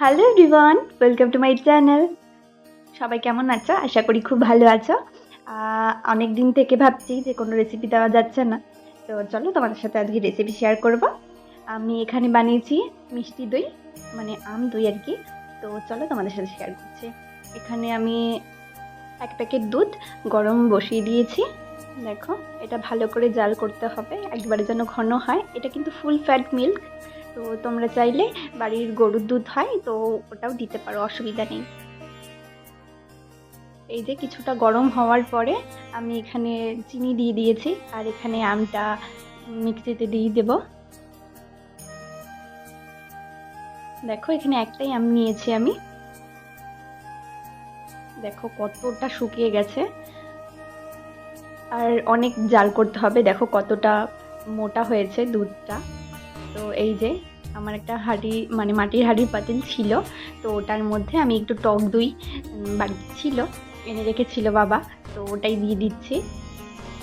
Hello everyone welcome to my channel সবাই কেমন আছো? আশা করি খুব ভালো আছো। অনেক দিন থেকে ভাবছি যে কোনো রেসিপি দেওয়া যাচ্ছে না। তো চলো তোমাদের সাথে আজকে রেসিপি শেয়ার করব। আমি এখানে বানিয়েছি মিষ্টি দই মানে আম দই আর কি। তো চলো তোমাদের সাথে শেয়ার করছি। এখানে আমি এক প্যাকেট দুধ গরম বসিয়ে দিয়েছি। দেখো, এটা ভালো করে জাল করতে হবে। একবারে যেন ঘন হয়। এটা কিন্তু ফুল ফ্যাট মিল্ক তো তোমরা চাইলে বাড়ির গরুর দুধ হয়, তো ওটাও দিতে পারো, অসুবিধা নেই। এই যে কিছুটা গরম হওয়ার পরে আমি এখানে চিনি দিয়ে দিয়েছি, আর এখানে আমটা মিক্সিতে দিয়ে দেব। দেখো, এখানে একটাই আম নিয়েছি আমি। দেখো, কতটা শুকিয়ে গেছে। আর অনেক জাল করতে হবে, দেখো কতটা মোটা হয়েছে দুধটা। তো এই যে আমার একটা হাঁড়ি মানে মাটির হাঁড়ির পাতিল ছিল, তো ওটার মধ্যে আমি একটু টক দই বাড়িতে ছিল, এনে রেখেছিল বাবা, তো ওটাই দিয়ে দিচ্ছি।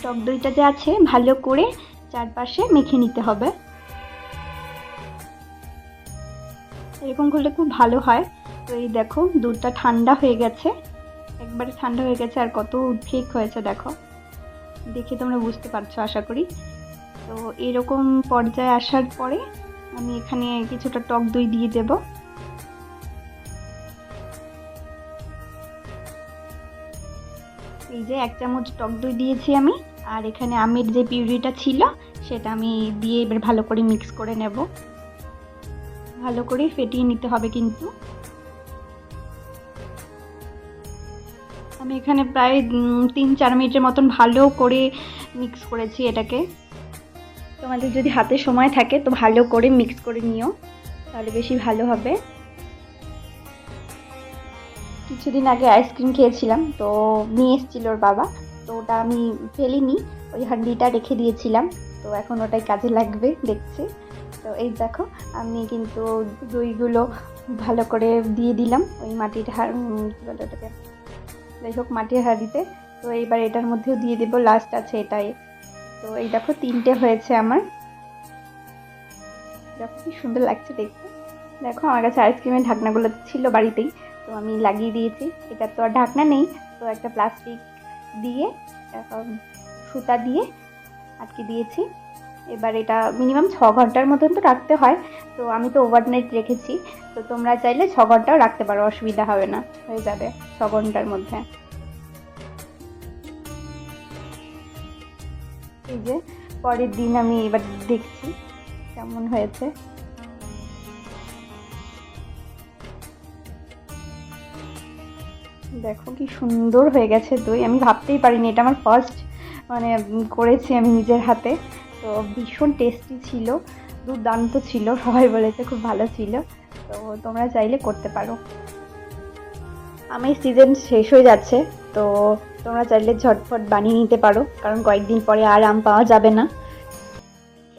টক দইটা যে আছে, ভালো করে চারপাশে মেখে নিতে হবে। এরকম করলে খুব ভালো হয়। তো এই দেখো, দুধটা ঠান্ডা হয়ে গেছে। একবারে ঠান্ডা হয়ে গেছে, আর কত ঠিক হয়েছে, দেখো। দেখে তোমরা বুঝতে পারছ, আশা করি। তো এরকম পর্যায়ে আসার পরে আমি এখানে কিছুটা টক দই দিয়ে দেব। এই যে এক চামচ টক দই দিয়েছি আমি, আর এখানে আমের যে পিউরিটা ছিল, সেটা আমি দিয়ে এবার ভালো করে মিক্স করে নেব। ভালো করে ফেটিয়ে নিতে হবে কিন্তু। আমি এখানে প্রায় তিন চার মিনিটের মতন ভালো করে মিক্স করেছি এটাকে। তোমাদের যদি হাতে সময় থাকে, তো ভালো করে মিক্স করে নিও, তাহলে বেশি ভালো হবে। কিছুদিন আগে আইসক্রিম খেয়েছিলাম, তো নিয়ে এসেছিল ওর বাবা, তো ওটা আমি ফেলিনি, ওই হান্ডিটা রেখে দিয়েছিলাম, তো এখন ওটাই কাজে লাগবে দেখছি তো এই দেখো, আমি কিন্তু দইগুলো ভালো করে দিয়ে দিলাম, ওই মাটির হাড় কী বলে ওটাকে? যাই হোক, মাটির হাঁড়িতে, তো এইবার এটার মধ্যেও দিয়ে দেবো লাস্ট আছে এটাই। তো এই দেখো তিনটে হয়েছে আমার। দেখো কি সুন্দর লাগছে দেখতে। দেখো আমার কাছে আইসক্রিমের ঢাকনাগুলো ছিল বাড়িতেই, তো আমি লাগিয়ে দিয়েছি। এটা তো আর ঢাকনা নেই, তো একটা প্লাস্টিক দিয়ে সুতা দিয়ে আটকে দিয়েছি। এবার এটা মিনিমাম ছ ঘণ্টার মতন তো রাখতে হয়, তো আমি তো ওভারনাইট রেখেছি। তো তোমরা চাইলে ছ ঘন্টাও রাখতে পারো, অসুবিধা হবে না, হয়ে যাবে ছ ঘণ্টার মধ্যে। এই যে, পরের দিন আমি এবার দেখছি কেমন হয়েছে। দেখো কি সুন্দর হয়ে গেছে দই। আমি ভাবতেই পারিনি, এটা আমার ফার্স্ট মানে করেছি আমি নিজের হাতে। তো ভীষণ টেস্টি ছিল, দুর্দান্ত ছিল, সবাই বলেছে খুব ভালো ছিল। তো তোমরা চাইলে করতে পারো। আমের সিজন শেষ হয়ে যাচ্ছে। তো তোমরা চাইলে ঝটফট বানিয়ে নিতে পারো, কারণ কয়েকদিন পরে আর আম পাওয়া যাবে না।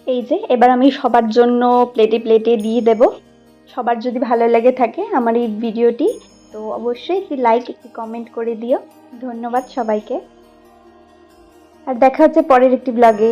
এই যে, এবার আমি সবার জন্য প্লেটে প্লেটে দিয়ে দেব। সবার যদি ভালো লেগে থাকে আমার এই ভিডিওটি, তো অবশ্যই একটি লাইক একটি কমেন্ট করে দিও। ধন্যবাদ সবাইকে। আর দেখা হচ্ছে পরের একটি ব্লগে